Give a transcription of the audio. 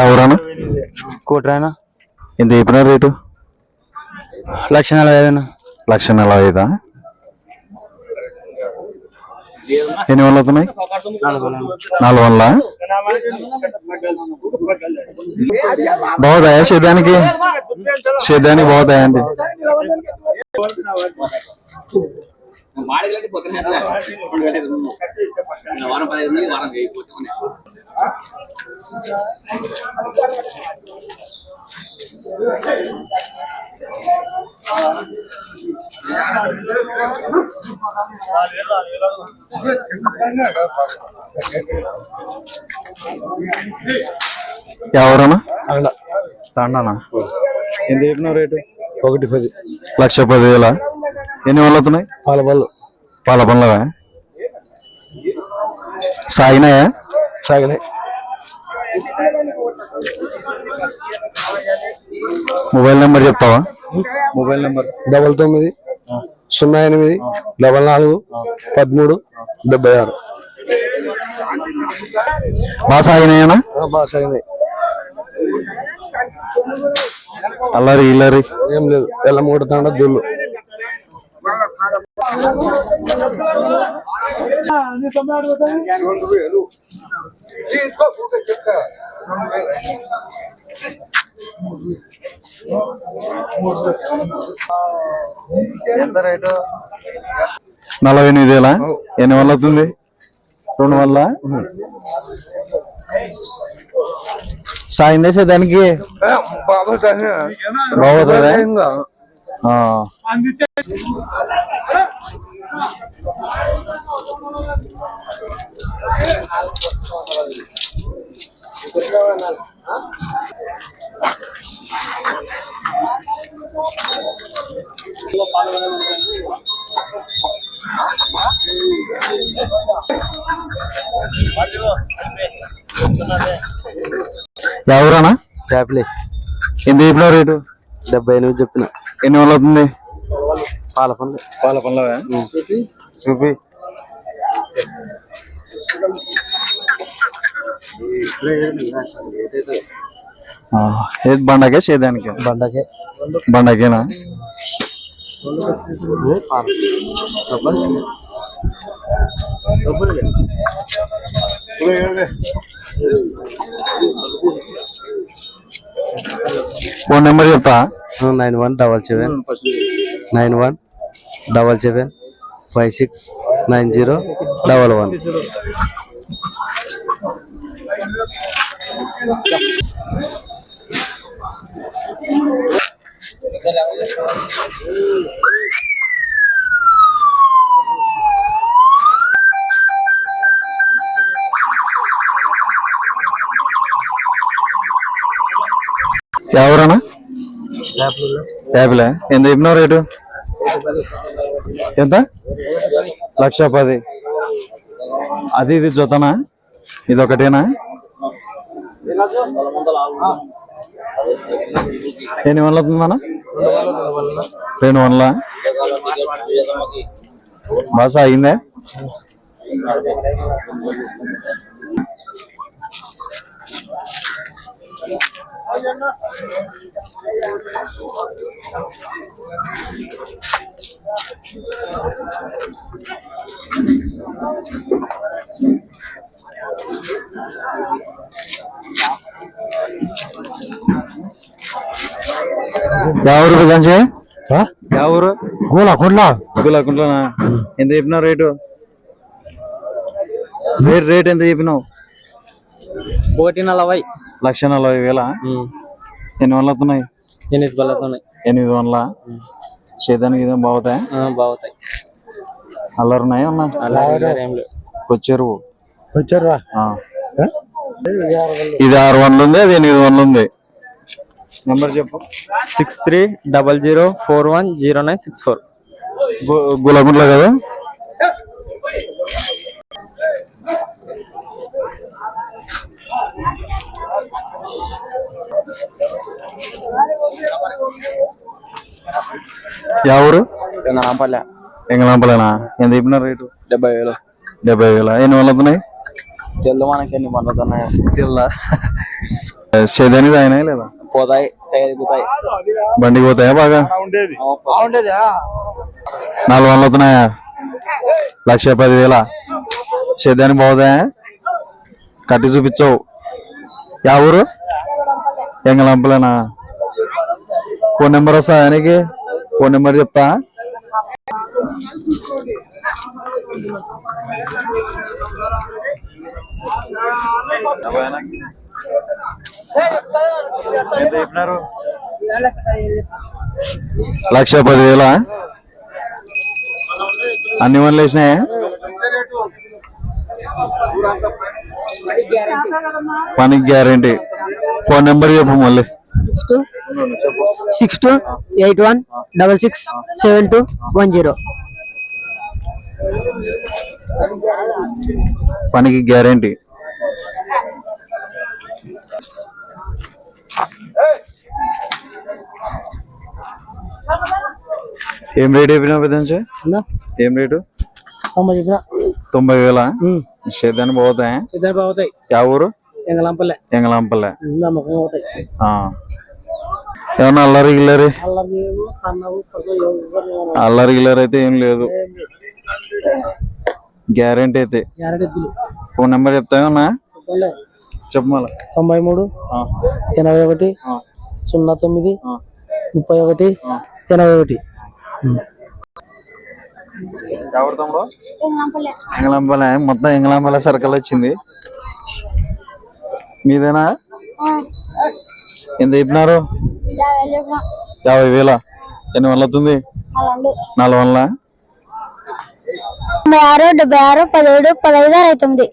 ఎవరన్నా కోట్రాయన? ఎంత చెప్పినారు రేటు? లక్ష నలభై ఐదు లక్ష నలభై ఐదా? ఎన్ని వందలు అవుతున్నాయి? నాలుగు వందల? బాగుతాయా సేద్యానికి సేద్యానికి బాగుతాయా అండి వాడగలంటే పొద్దున్న రెండు వేల ఐదు వందలు వారం ఎవరన్నా? తాండానా? ఎంత చెప్పినావు రేటు? ఒకటి పది. లక్ష పదివేల ఎన్ని వందలు అవుతున్నాయి? పాల పళ్ళు. పాల పనులవా సాగినాయా? సాగినాయి. మొబైల్ నెంబర్ చెప్తావా? Mobile number. డబల్ తొమ్మిది. సున్నా ఎనిమిది డబల్ నాలుగు పదమూడు డెబ్బై ఆరు బాగా సాగినాయనా బాగా సాగినాయి అల్లరి ఇల్లరి ఏం లేదు ఎల్ల మూడు తాండ దొల్లు నలభై ఎనిమిది వేల? ఎన్ని వందలు అవుతుంది? రెండు వందల? సాగిందే దానికి బాగుతుందా ఆ. ఎవరన్నా? చేపలే ఎంత చెప్పినావు రేటు? డెబ్బై ఎనిమిది చెప్పిన. ఎన్ని వందలు అవుతుంది? పాల పళ్ళు పాల పనులవా? చూపి. ఏది బండకే సేదానికి బండకే. బండకేనా? ఫోన్ నెంబర్ చెప్తా? Nine one double seven. Nine one double seven. Five six nine zero double one. ఎవరన్నా? యాపిల్. ఎంత చెప్పినావు రేటు? ఎంత? లక్ష పది. అది ఇది జొతనా? ఇది ఒకటేనా ఎన్ని వందలు అవుతుందన్నా రెండు వందల? బాస సాగిందే ఎవరు కంచి ఎవరు గోలా కొండలా గులాకుంట్లోనా ఎంత చెప్పినావు రేటు రేట్ రేట్ ఎంత చెప్పినావు ఒకటి నలభై లక్ష నలభై వేల ఎన్ని వందలు అవుతున్నాయి ఎనిమిది ఉన్నాయి ఎనిమిది వందల ఇదేం బాగుతాయి బాగుతాయి అల్లరు ఉన్నాయి ఉన్నా ఇది ఆరు వందలు ఉంది అది ఎనిమిది వందలు ఉంది నెంబర్ చెప్పు. Six three double zero four one zero nine six four. గులాకుంట్లో కదా? ఎవరు నాంపల్లె ఎంగళంపలేనా ఎంత చెప్పినారు రేటు? డెబ్బై వేలు. డెబ్బై వేల? ఎన్ని వందలు అవుతున్నాయి సెల్లు మనకి ఎన్ని పండుతున్నాయి తెల్లా. సేదానికి ఆయన లేదా? పోతాయి టైర్ పోతాయి బండికి పోతాయా. బాగా నాలుగు వందలు అవుతున్నాయా? లక్ష పది వేల సేదానికి బాగుతాయా కట్టి చూపించవు. యా ఊరు? ఎంగళంపలేనా ఫోన్ నెంబర్ వస్తా ఆయనకి ఫోన్ నెంబర్ చెప్తా. లక్ష పదివేల? అన్ని వన్లు వేసినాయా పనికి గ్యారంటీ. ఫోన్ నెంబర్ చెప్పు మళ్ళీ. Six two eight one double six seven two one zero. పనికి గ్యారంటీ. ఏం రేట్ అయిపోయినా పెద్ద ఏం రేటు? తొంభై చెప్పిన? తొంభై వేల? ఇద్దరు బాగుతాయి యా ఊరు? ఎంగళంపల్లె. ఏమన్నా అల్లరి గిల్లరి? అల్లరి గిల్లరి అయితే ఏం లేదు. గ్యారంటీ అయితే. ఫోన్ నెంబర్ చెప్తామన్నా చెప్పలే. చెప్పు మళ్ళా. తొంభై మూడు. ఎనభై ఒకటి. సున్నా తొమ్మిది. ముప్పై ఒకటి. ఎనభై ఒకటి. మొత్తం ఎంగళంపల్లె సర్కిల్ వచ్చింది. మీదేనా? ఎంత చెప్పినారు? యాభై వేల ఎన్ని వందలు అవుతుంది? నాలుగు వందల. తొంభై ఆరు డెబ్బై ఆరు పదిహేడు పదహైదు అరవై తొమ్మిది